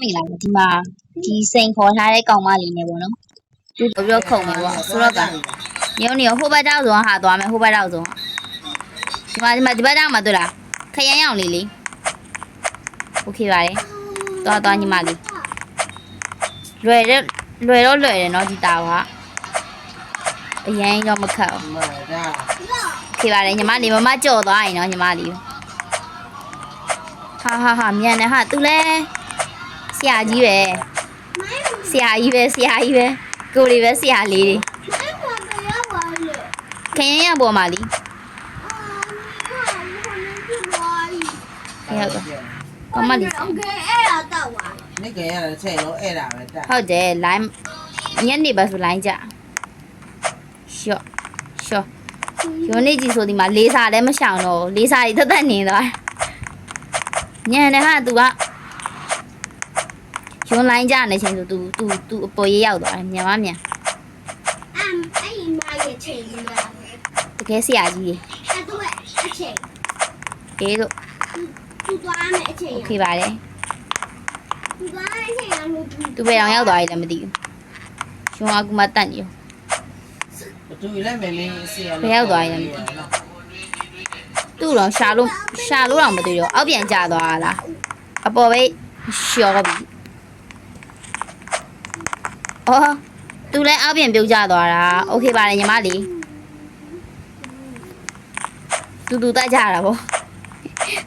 မိလားဒီမှာဒီစိန်ခေါ်ထားတဲ့ကောင်မလေးနဲ့ပေါ့နော်သူတို့ပြောခုံမယ်ပေါ့ဆိုတော့ကညောင်းနေဟိုဘက်တောက်ဆုံးဟာသွားမယ်ဟိုဘက်တောက်ဆုံးဒီမှာဒီမှာဒီဘက်တောက်မှာတွေ့လားခရမ်းရောင်လေးလေးโอเคပါတယ်သွားသွားညီမလေးလွယ်တော့လွယ်တော့လွယ်တယ်နော်ဒီတာကအရင်တော့မခက်ဘူး မဒါ โอเคပါတယ်ညီမလေးမမကြော်သွားရင်နော်ညီမလေးဟာဟာဟာမြန်တယ်ဟာသူလဲ ဆရာကြီးပဲဆရာကြီးပဲဆရာကြီးပဲကိုလေးပဲဆရာလေးတွေခရင်ရပေါ်မှာလीဟုတ်ကဲ့ကမလေးနေကြရတဲ့ချိန်လုံးအဲ့ဒါပဲတက်ဟုတ်တယ် line ညနေပါဆို line ကြရှော့ရှော့ရုံးနေကြီးဆိုဒီမှာလေးစားလည်းမရှောင်တော့ဘူးလေးစားကြီးတက်တက်နေသွားညံတယ်ဟာ तू က ယွန်းလိုင်းကြနေချိန်ဆိုသူသူသူအပေါ်ရေးရောက်သွားတယ်မြန်မမြန်အမ်အဲ့ဒီမရဲ့ချိန်ကြီးပါတကယ်ဆရာကြီးအဲ့တော့အချိန်ကဲလို့သူသွားမယ်အချိန်โอเคပါတယ်သူသွားတဲ့အချိန်ကလို့သူပဲအောင်ရောက်သွားရည်လည်းမသိဘူးယွန်းအကူမတတ်နေဘူးသူလည်းမယ်လေးဆရာလည်းဘယ်ရောက်သွားရည်လည်းမသိဘူးသူ့တော့ရှာလို့ရှာလို့တော့မသိတော့အောက်ပြန်ကျသွားလားအပေါ်ပဲရှော့ပြီ အော်သူလည်းအောက်ပြန်ပြုတ်ကျသွားတာโอเคပါတယ်ညီမလေးတူတူတက်ကြတာဗော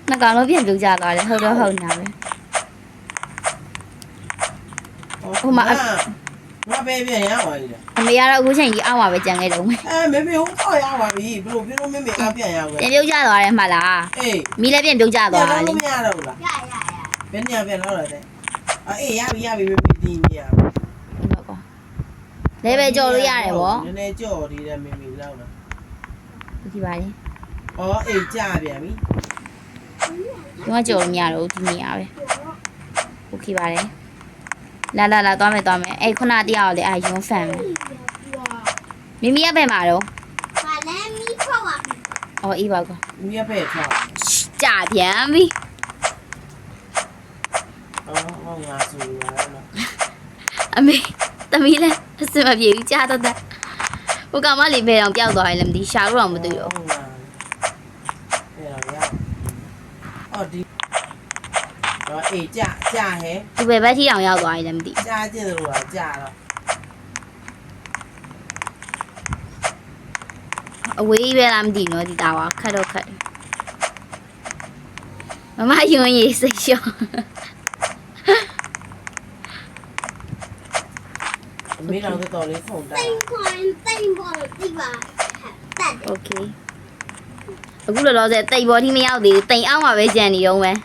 နှစ်ကောင်လုံးပြန်ပြုတ်ကျသွားတယ်ဟုတ်တော့ဟုတ်နာပဲ ငါပဲပြန်ရပါလိမ့် အမေကတော့အခုချိန်ကြီးအောက်မှာပဲကြံခဲ့တော့မယ် အဲမမေဟိုတော့ရပါပြီဘလို့ပြလို့မမေအပြန်ရပါ ပြန်ပြုတ်ကျသွားတယ်မှတ်လား အေး မိလည်းပြန်ပြုတ်ကျ ပြန် သွားတာ လို့ လေ မရတော့ဘူးလားဘယ်ညပြန်တော့လဲအေးရပြီရပြီမမေဒီနေရ ဟုတ်ကော လဲပဲကြော်လို့ရတယ်ဗော နည်းနည်းကြော်ဒီတဲ့မမေလောက်လား ဒီပါလေ အော်အေးကြပြန်ပြီ ဒီမှာကြော်လို့မရတော့ဘူးဒီနေရာပဲโอเคပါတယ်လာလာလာသွားမယ်သွားမယ်အဲ့ခုနတရားကိုလေအာယွန်းဖန်မယ်မိမိရပဲမှာတော့အော်အေးပါကော မြက်ပဲထား ကြာပြန်ပြီ အော်ဟောငါဆိုရတော့ အမေသမီးလည်း အစမပြေဘူးကြာတော့တဲ့ဟိုကောင်မလေးဘယ်အောင်ပျောက်သွားရင်လည်းမသိရှာလို့တော့မသိတော့ဟုတ်လားအဲ့တော့ရအော်ဒီတော့အေးကြကြဟဲ့သူပဲဘက်ထီအောင်ရောက်သွားရင်လည်းမသိကြားကျင်တယ်လို့ကကြားတော့အဝေးကြီးပဲလားမသိနော်ဒီတာဝါခတ်တော့ခတ်တယ်မမယွန်းရေးစိတ်ရှော့ မင်းတော်တော်တော်လေးခုန်တာတိမ်ခွန်တိမ်ပေါ်တိပါတက် Okay အခုလောလောဆယ်တိတ်ဘောထိမရောက်သေးဘူးတိမ်အောင်မှာပဲကြံနေတော့မယ်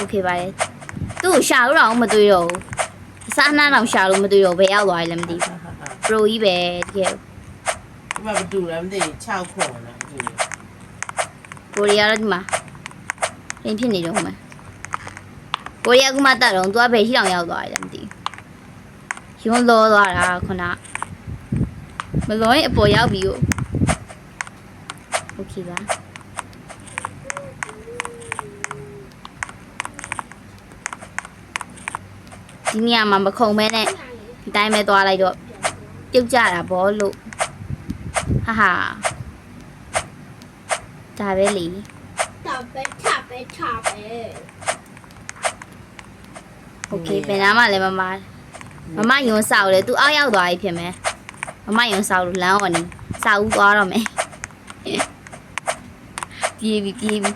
Okay ပါတယ်သူ့ကိုရှာလို့တော့မတွေ့တော့ဘူးအစားအနားတော့ရှာလို့မတွေ့တော့ဘယ်ရောက်သွားလဲမသိဘူး Pro ကြီးပဲတကယ် ဒီမှာဘတူလားမသိဘူး6ခုလားဘတူ Pro တွေကတော့ဒီမှာပြင်ဖြစ်နေတော့မှာ ကိုရီးယားကမှတတ်တော့သူကဘယ်ရှိအောင်ရောက်သွားလဲမသိဘူးရုံးလောသွားတာခုနမလောရင်အပေါ်ရောက်ပြီကိုโอเคပါဒီနေရာမှာမခုံမဲနဲ့ဒီတိုင်းပဲသွားလိုက်တော့ပြုတ်ကြတာဘောလို့ဟာဟာဒါပဲလေ โอเคဘယ်နားမှလည်းမမမမယွန်းဆောက်လေသူအောက်ရောက်သွားပြီဖြစ်မယ်မမယွန်းဆောက်လို့လမ်းဝနေဆောက်ဦးသွားတော့မယ်ပြေးပြီပြေးပြီ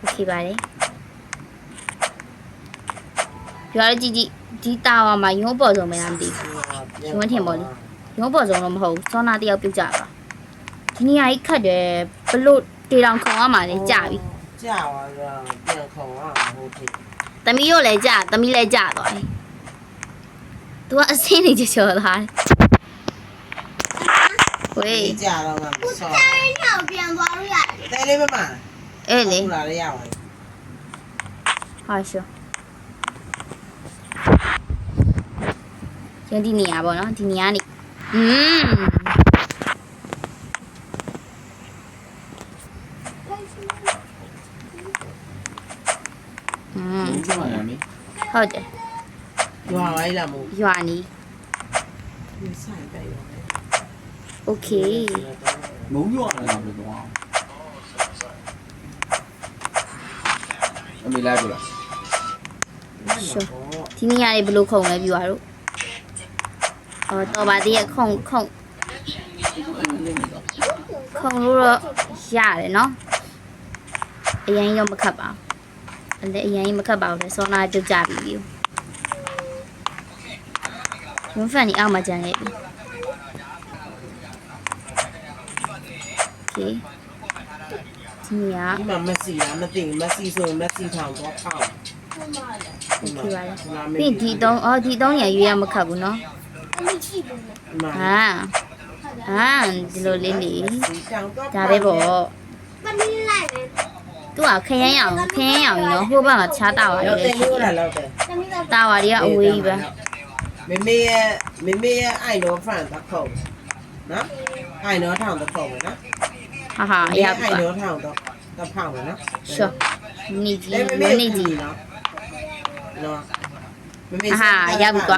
โอเคပါတယ်ပြောရကြည့်ကြည့်ဒီတာဝါမှာရုံးပေါ်ဆုံးမလားမသိဘူး ရုံးးပေါ်ဆုံးတော့မဟုတ်ဘူးစောနာတယောက်ပြုတ်ကြတာဒီနေရာကြီးခတ်တယ်ဘလို့တေတောင်ခေါင်ရမှာလေကြာပြီကြာသွားတော့ပြန်ခုံအောင်ဟုတ်တယ်သမီးတို့လည်းကြာသမီးလည်းကြာသွားတယ်သူကအစင်းနေချော်လာတယ်ဝေးကြာတော့မှဆော့တဲလေးမမအေးလေဟုတ်လားရပါဟာရှောချရုံးဒီနေရာပေါ့နော်ဒီနေရာနေ อืมอืม လုံးကျွမ်းရမယ် ဟုတ်တယ် ရွာလိုက်လားမို့ ရွာနီး ဒီဆိုင်ပဲရော โอเค မုံကျွမ်းရမယ်တော့အမေလိုက်ပြီလား ဒီနေရာတွေဘယ်လိုခုံလဲပြွာတို့ အော်တော်ပါသေးရဲ့ခုံခုံခုံလို့တော့ရတယ်နော်အရင်ရောမခတ်ပါဘူးအဲ့ဒါအရင်မခတ်ပါဘူးလေစောနာပြုတ်ကြပြီပြီရုံးဖန်นี่အောက်မှာကြံခဲ့ပြီโอเคဒီနေရာ ဒီမှာမက်ဆီလားမသိဘူးမက်ဆီဆိုရင်မက်ဆီထောင်တော့ဖောက် โอเคပါလေပြီးဒီတော့အော်ဒီတော့ရရွေးရမခတ်ဘူးနော် မှာ ဟာဟာဒီလိုလေးလေတောင်တော့ဒါပဲပေါ့မမီးလိုက်တယ်သူကခရမ်းရအောင်ခရမ်းရအောင်နော်ဟိုဘက်ကခြားတာပါလေတော့တင်လို့လာတော့တယ်သမီးကတာဝါတွေကအဝေးကြီးပဲမေမေရဲ့မေမေရဲ့အိုင်တော်ဖန်တစ်ခုနော်အိုင်တော်ထောင်တစ်ခုပဲနော်ဟာဟာအရာအိုင်ပါတော်ထောင်တော့တစ်ဖောက်ပဲနော်ရှော့နေကြီးအဲ့မေမမေနေကြီးနော်နော်မေမေပြေးပြီပြေးပြီဟို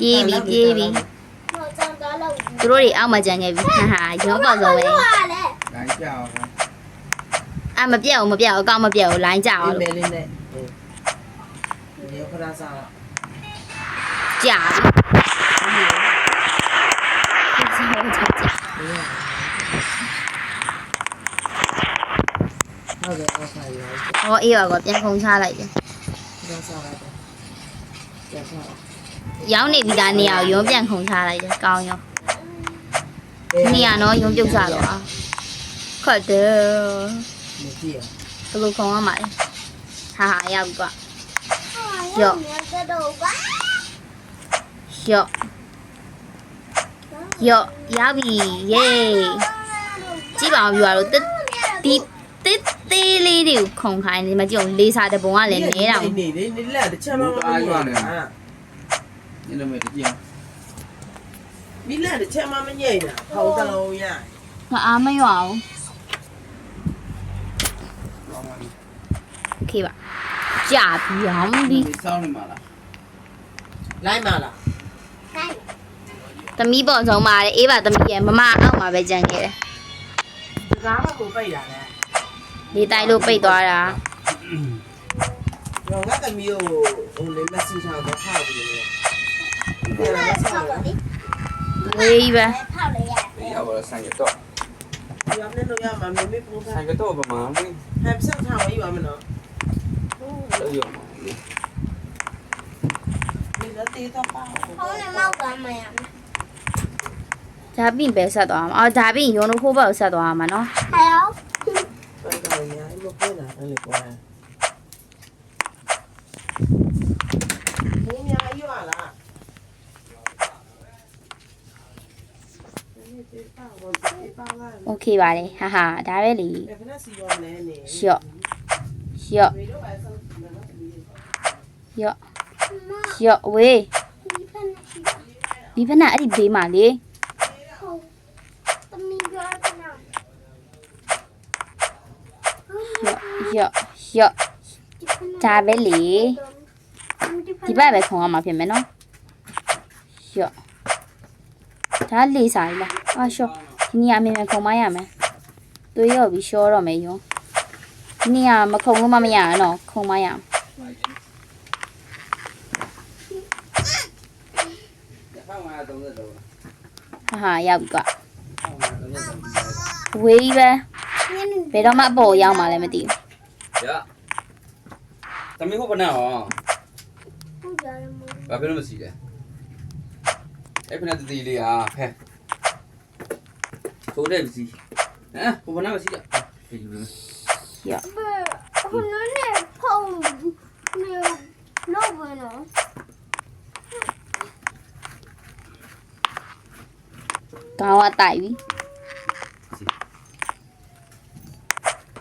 ကြောင့်တော့လို့သူတို့တွေအောက်မှာကြံခဲ့ပြီဟာဟာရုံးပေါ်ဆုံးပဲဟာလေလိုင်းကြောက်အမပြတ်ဘူးမပြတ်ဘူးအကောင့်မပြတ်ဘူးလိုင်းကြအောင်မေလို့လေးနဲ့ဒီခရစားကြာပြီဒီလိုကြာကြာဟုတ်တယ်ဟုတ်ပါရဲ့ဟောအေးပါကောပြန်ခုံချလိုက်တယ်ခရစားရတယ်ကျက်စား ရောင်းနေပြီသားနေရာကိုရုံးပြန်ခုံချလိုက်တယ်ကောင်းရောနေရာတော့ရုံးပြုတ်စားတော့ခတ်တယ်မကြည့်ဘယ်လိုခုံရမှာလဲဟာဟာရောက်ပြီကွာရောတော့ပါရော့ရော့ရပြီယေးကြည့်ပါအောင်ပြရတော့တက်ဒီတက်သေးလေးတွေကိုခုံခိုင်းနေမှာကြည့်အောင်လေးစားတဲ့ပုံကလည်းနဲတာနေနေနေလက်တစ်ချက်မှမမြင်ဘူး ညနေမဲ့တကြည့် မိလက်တစ်ချက်မှမညိတ်တာဟောတလုံးရ မအားမရွအောင်โอเคပါကြာပြီအောင်ဒီ ဒီစောင်းနေမှာလား လိုက်မလား ကိုင်း သမီးပေါ်ဆုံးပါတယ်အေးပါသမီးရဲ့မမအောက်မှာပဲကြံခဲ့တယ် ဒီကားကကိုပိတ်တာလဲ လေးတိုက်လို့ပိတ်သွားတာ ရောငါသမီးကိုဟိုလေးမက်ဆီထောင်တော့ဖောက်ပြီးလို့ ဒီဒီကမှာလည်းဆောဆောက်က်တော့ဒီဝေးကြီးပဲဖောက်လိုက်ရဒီရောက်တော့ဆိုင်ကတော့ဒီကနေ့တော့ရမှာမေမေပူတာဆိုင်ကတော့ပမာမင်းဟမ်ဆက်ထောင်ပြီးပါမနော်တော့ရောဒီလက်သေးတော့ပါဟောင်းနေမောက်သွားမှရမယ်ဒါပြီးပဲဆက်သွားမှာအော်ဒါပြီးရုံတို့ခိုးဘက်ကိုဆက်သွားမှာနော်ဟယ်လိုပိတ်တာညာမပွင့်တာအဲ့လေကွာဒီညာရွာလားဒီပါဘောဒီပါလာ โอเคပါတယ်ဟာဟာဒါပဲလေ ခဏစီရောလဲနေ ရှော့ရှော့ မေတို့ပဲဆုံးနော် ရှော့ရှော့ဝေး ဒီဖက်နဲ့ရှိ ဒီဖက်နဲ့အဲ့ဒီဘေးမှာလေ ဟုတ်သမီးပြောတာနော် ရှော့ရှော့ဒါပဲလေဒီဘက်ပဲခုံရမှာဖြစ်မယ်နော်ရှော့ ဒါလေးစားလားအာရှော့ဒီနေရာအမြင်မဲ့ခုံမရမယ်သွေးရောပြီးရှော့တော့မယ်ယုံဒီနေရာမခုံလို့မမရအောင်နော်ခုံမရအောင်ဖောင်းမှာ30တော့ဟာဟာရောက်ပြီကွာဝေးကြီးပဲဘယ်တော့မှအပေါ်ရောက်မှလည်းမသိဘူးရသမီးဟုတ်ပါနဲ့ဟောဟုတ်ကြတယ်မို့ဘာဖြစ်လို့မစီလဲ အဲ့ဖက်နဲ့တတိလေးဟာဖဲဆိုတဲ့မစီဟမ်ဟိုဘာနာမစီတာဒီလိုဟိုနည်းနည်းဖုံးနေလို့ဘယ်နော်ကောင်းကတိုက်ပြီ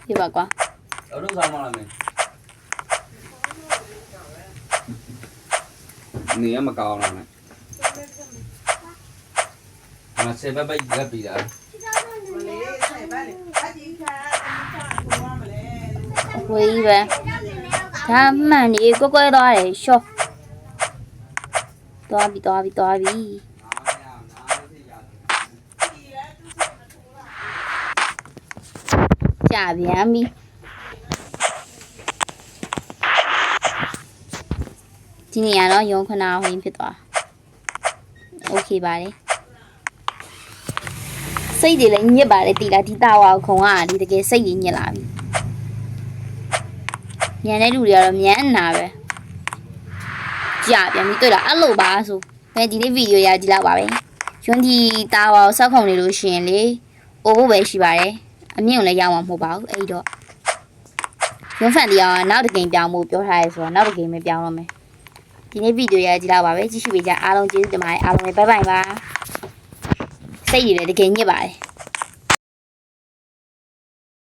ပြပါကွာတော့တော့ဆောင်မလားမင်းနေရမကော င်းတော့နဲ့မဆေဘဘရက်ပြီးတာ မလေးဆိုင်ပါလေအကြီးခါအကြီးခါကိုရမလဲ အဝေးကြီးပဲဒါမှန်နေကွက်ကွက်သွားတယ်ရှော့သွားပြီသွားပြီသွားပြီကြာပြန်ပြီဒီနေရာတော့ရုံခဏဝင်ဖြစ်သွားโอเคပါတယ် စိတ်တွေလည်းညစ်ပါတယ်တီလာဒီတာဝါခုံကဒီတကယ်စိတ်ကြီးညစ်လာပြီညံတဲ့လူတွေကတော့ညံနာပဲကြာပြန်ပြီတွေ့လားအဲ့လိုပါဆိုပဲဒီနေ့ဗီဒီယိုရကြည့်လောက်ပါပဲယွန်းဒီတာဝါကိုစောက်ခုံနေလို့ရှိရင်လေအိုးဖို့ပဲရှိပါတယ်အမြင့်ကိုလည်းရအောင်မဟုတ်ပါဘူးအဲ့ဒီတော့ယွန်းဖန်တရားကနောက်တစ်ဂိမ်းပြောင်းဖို့ပြောထားရဲဆိုတော့နောက်တစ်ဂိမ်းပဲပြောင်းတော့မယ်ဒီနေ့ဗီဒီယိုရကြည့်လောက်ပါပဲကြည့်ရှုပေးကြအားလုံးကျေးဇူးတင်ပါတယ်အားလုံးလည်းဘိုင်ဘိုင်ပါ စိတ်ရည်လည်းတကယ်ညစ်ပါတယ်